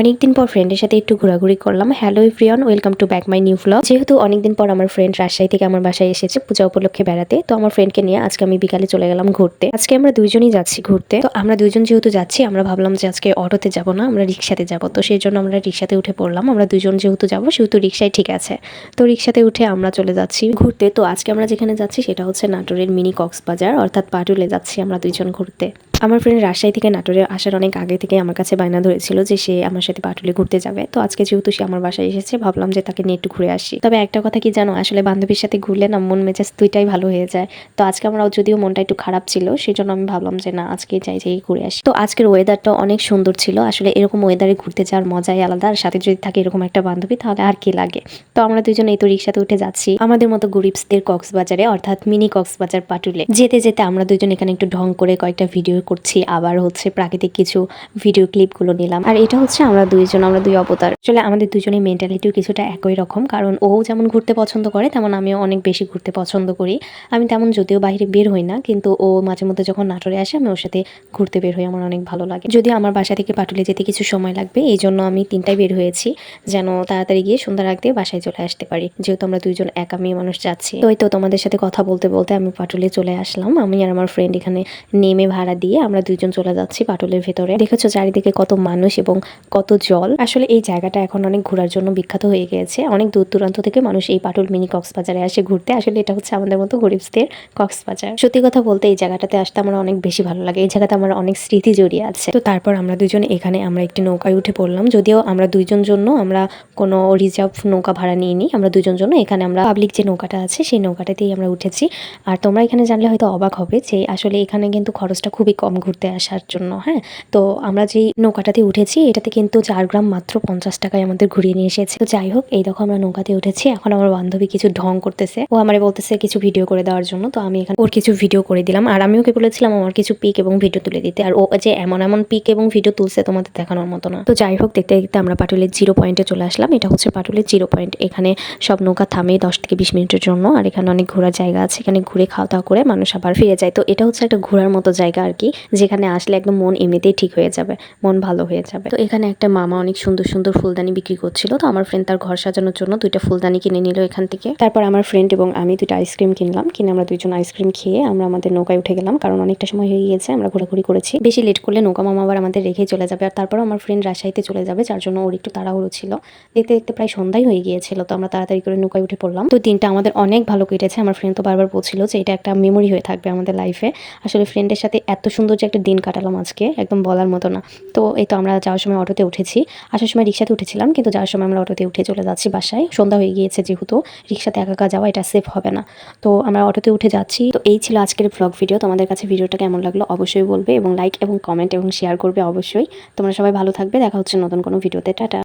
অনেকদিন পর ফ্রেন্ডের সাথে একটু ঘোরাঘুরি করলাম। Hello everyone welcome to back my new blog যেহেতু অনেকদিন পর আমার ফ্রেন্ড রাজশাহী থেকে আমার বাসায় এসেছে পূজা উপলক্ষে বেড়াতে, তো আমার ফ্রেন্ডকে নিয়ে আজকে আমি বিকালে চলে গেলাম ঘুরতে। আজকে আমরা দুইজনই যাচ্ছি ঘুরতে। তো আমরা দুজন যেহেতু যাচ্ছি, আমরা ভাবলাম যে আজকে অটোতে যাব না, আমরা রিক্সাতে যাব। তো সেই জন্য আমরা রিক্সাতে উঠে পড়লাম। আমরা দুজন যেহেতু যাব, সেহেতু রিক্সায় ঠিক আছে। তো রিক্সাতে উঠে আমরা চলে যাচ্ছি ঘুরতে। তো আজকে আমরা যেখানে যাচ্ছি, সেটা হচ্ছে নাটোরের মিনি কক্সবাজার, অর্থাৎ পাটুলে যাচ্ছি আমরা দুইজন ঘুরতে। আমার ফ্রেন্ড রাজশাহী থেকে নাটোরে আসার অনেক আগে থেকে আমার কাছে বায়না ধরেছিল যে সে আমার সাথে পাটুলে ঘুরতে যাবে। তো আজকে যেহেতু সে আমার বাসায় এসেছে, ভাবলাম যে তাকে নিয়ে একটু ঘুরে আসি। তবে একটা কথা কি জানো? আসলে বান্ধবীর সাথে ঘুরলে না মন মেজাজ দুইটাই ভালো হয়ে যায়। তো আজকে আমরা যদিও মনটা একটু খারাপ ছিল সেই জন্য আমি ভাবলাম যে না, আজকে যাই যাই ঘুরে আসি। তো আজকের ওয়েদারটা অনেক সুন্দর ছিল। আসলে এরকম ওয়েদারে ঘুরতে যাওয়ার মজাই আলাদা। আর সাথে যদি থাকে এরকম একটা বান্ধবী, তাহলে আর কি লাগে? তো আমরা দুজন এই তো রিক্সাতে উঠে যাচ্ছি। আমাদের মতো গরিবসদের কক্সবাজারে, অর্থাৎ মিনি কক্সবাজার পাটুলে। যেতে যেতে আমরা দুজন এখানে একটু ঢং করে কয়েকটা ভিডিও করছি, আবার হচ্ছে প্রাকৃতিক কিছু ভিডিও ক্লিপগুলো নিলাম। আর এটা হচ্ছে আমরা দুইজন, আমরা দুই অবতার। আসলে আমাদের দুজনের মেন্টালিটিও কিছুটা একই রকম, কারণ ও যেমন ঘুরতে পছন্দ করে, তেমন আমিও অনেক বেশি ঘুরতে পছন্দ করি। আমি তেমন যদিও বাইরে বের হই না, কিন্তু ও মাঝে মধ্যে যখন নাটোরে আসে, আমি ওর সাথে ঘুরতে বের হই, আমার অনেক ভালো লাগে। যদিও আমার বাসা থেকে পাটুলে যেতে কিছু সময় লাগবে, এই জন্য আমি তিনটায় বের হয়েছি, যেন তাড়াতাড়ি গিয়ে সন্ধ্যার দিয়ে বাসায় চলে আসতে পারি। যেহেতু আমরা দুইজন একা মেয়ে মানুষ যাচ্ছি। তো তো তোমাদের সাথে কথা বলতে বলতে আমি পাটুলে চলে আসলাম। আমি আর আমার ফ্রেন্ড এখানে নেমে ভাড়া দিয়ে আমরা দুইজন চলে যাচ্ছি পাটুলের ভেতরে। দেখেছ চারিদিকে কত মানুষ এবং কত জল। আসলে এই জায়গাটা এখন অনেক ঘোরার জন্য বিখ্যাত হয়ে গিয়েছে। অনেক দূর দূরান্ত থেকে মানুষ এই পাটুল মিনি কক্সবাজারে আসে ঘুরতে। আসলে এটা হচ্ছে আমাদের মতো গরিবদের কক্সবাজার। সত্যি কথা বলতে এই জায়গাটাতে আসতে আমার অনেক বেশি ভালো লাগে। এই জায়গাতে আমার অনেক স্মৃতি জড়িয়ে আছে। তো তারপর আমরা দুজন এখানে আমরা একটি নৌকায় উঠে পড়লাম। যদিও আমরা দুইজন জন্য আমরা কোনো রিজার্ভ নৌকা ভাড়া নিয়ে নিই আমরা দুজন জন্য এখানে আমরা পাবলিক যে নৌকাটা আছে, সেই নৌকাটাতেই আমরা উঠেছি। আর তোমরা এখানে জানলে হয়তো অবাক হবে যে আসলে এখানে কিন্তু খরচটা খুবই কম ঘুরতে আসার জন্য হ্যাঁ? তো আমরা যেই নৌকাটাতে উঠেছি, এটাতে কিন্তু চার গ্রাম মাত্র পঞ্চাশ টাকায় আমাদের ঘুরিয়ে নিয়ে এসেছে। তো যাই হোক, এই দেখো আমরা নৌকাতে উঠেছি, এখন আমার বান্ধবী কিছু ঢং করতেছে। ও আমারে বলতেছে কিছু ভিডিও করে দেওয়ার জন্য, তো আমি এখানে ওর কিছু ভিডিও করে দিলাম। আর আমি ওকে বলেছিলাম আমার কিছু পিক এবং ভিডিও তুলে দিতে, আর ও যে এমন এমন পিক এবং ভিডিও তুলছে তোমাদের দেখানোর মতো না। তো যাই হোক, দেখতে দেখতে আমরা পাটুলের জিরো পয়েন্টে চলে আসলাম। এটা হচ্ছে পাটুলের জিরো পয়েন্ট। এখানে সব নৌকা থামে দশ থেকে বিশ মিনিটের জন্য, আর এখানে অনেক ঘোরার জায়গা আছে। এখানে ঘুরে খাওয়া দাওয়া করে মানুষ আবার ফিরে যায়। তো এটা হচ্ছে একটা ঘোরার মতো জায়গা আর কি। যেখানে আসলে একদম মন এমনিতেই ঠিক হয়ে যাবে, মন ভালো হয়ে যাবে। তো এখানে একটা মামা অনেক সুন্দর সুন্দর ফুলদানি বিক্রি করছিল। তো আমার ফ্রেন্ড তার ঘর সাজানোর জন্য দুইটা ফুলদানি কিনে নিল এখান থেকে। তারপর আমার ফ্রেন্ড এবং আমি দুইটা আইসক্রিম কিনলাম। কিনে আমরা দুইজন আইসক্রিম খেয়ে আমরা আমাদের নৌকায় উঠে গেলাম। কারণ অনেকটা সময় হয়ে গিয়েছে, আমরা ঘোরাঘুরি করেছি। বেশি লেট করলে নৌকা মামা আবার আমাদের রেখে চলে যাবে। আর তারপর আমার ফ্রেন্ড রাজশাহীতে চলে যাবে, যার জন্য ওর একটু তাড়াহুড়ো ছিল। দেখতে দেখতে প্রায় সন্ধ্যাই হয়ে গিয়েছিল। তো আমরা তাড়াতাড়ি করে নৌকায় উঠে পড়লাম। তো দিনটা আমাদের অনেক ভালো কেটেছে। আমার ফ্রেন্ড তো বারবার বলছিল যে এটা একটা মেমোরি হয়ে থাকবে আমাদের লাইফে আসলে ফ্রেন্ডের সাথে এত সুন্দর যে একটা দিন কাটালাম আজকে, একদম বলার মতো না। তো এই তো আমরা যাওয়ার সময় অটোতে উঠেছি। আসার সময় রিক্সাতে উঠেছিলাম, কিন্তু যাওয়ার সময় আমরা অটোতে উঠে চলে যাচ্ছি বাসায়। সন্ধ্যা হয়ে গিয়েছে যেহেতু, রিক্সাতে একা একা যাওয়া এটা সেফ হবে না। তো আমরা অটোতে উঠে যাচ্ছি। তো এই ছিল আজকের ব্লগ ভিডিও তোমাদের কাছে ভিডিওটা কেমন লাগল অবশ্যই বলবে এবং লাইক এবং কমেন্ট এবং শেয়ার করবে অবশ্যই। তোমরা সবাই ভালো থাকবে। দেখা হচ্ছে নতুন কোনো ভিডিওতে টাটা।